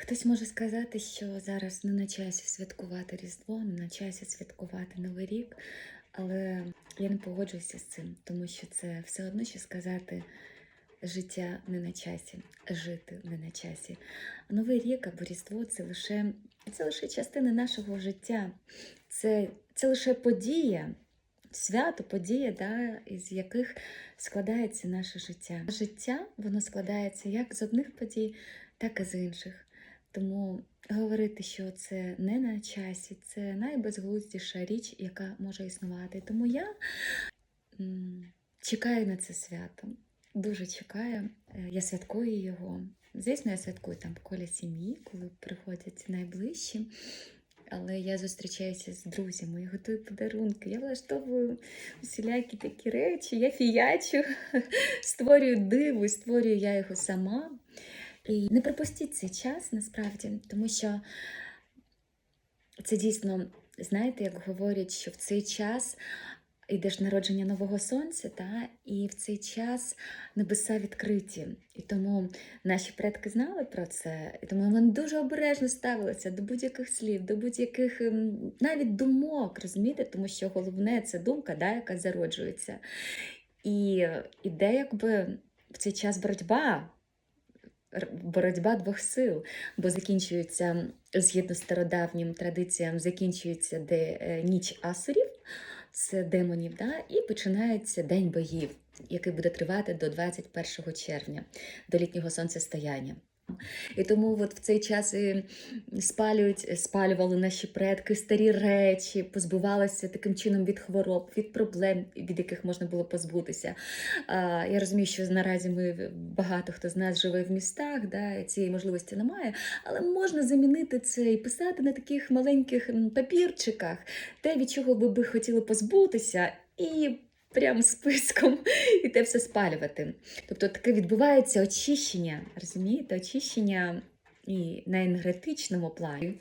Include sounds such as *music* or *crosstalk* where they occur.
Хтось може сказати, що зараз не на часі святкувати Різдво, не на часі святкувати Новий рік, але я не погоджуюся з цим, тому що це все одно, що сказати життя не на часі, жити не на часі. Новий рік або Різдво це лише, це лише частина нашого життя, це, це лише подія. Свято, подія, да, із яких складається наше життя. Життя воно складається як з одних подій, так і з інших. Тому говорити, що це не на часі, це найбезглуздіша річ, яка може існувати. Тому я чекаю на це свято. Дуже чекаю. Е, Я святкую його. Звісно, я святкую там в колі сім'ї, коли приходять найближчі. Але я зустрічаюся з друзями, я готую подарунки, я влаштовую усілякі такі речі, я фіячу, *laughs* створюю диво, створюю я його сама. І не пропустіть цей час насправді, тому що це дійсно, знаєте, як говорять, що в цей час йде ж народження нового сонця, та, і в цей час небеса відкриті. І тому наші предки знали про це, і тому вони дуже обережно ставилися до будь-яких слів, до будь-яких ем, навіть думок, розумієте, тому що головне це думка, да, яка зароджується. І іде якби в цей час боротьба. Боротьба двох сил, бо закінчується згідно з стародавнім традиціям, закінчується де е, ніч асурів, це демонів, да, і починається День богів, який буде тривати до 21 червня, до літнього сонцестояння. І тому от в цей час і спалюють, спалювали наші предки старі речі, позбувалися таким чином від хвороб, від проблем, від яких можна було позбутися. Я розумію, що наразі ми багато хто з нас живе в містах, да, цієї можливості немає, але можна замінити це і писати на таких маленьких папірчиках, те, від чого ви би хотіли позбутися, і прям списком те все спалювати. Тобто таке відбувається очищення, розумієте, очищення і на енергетичному плані.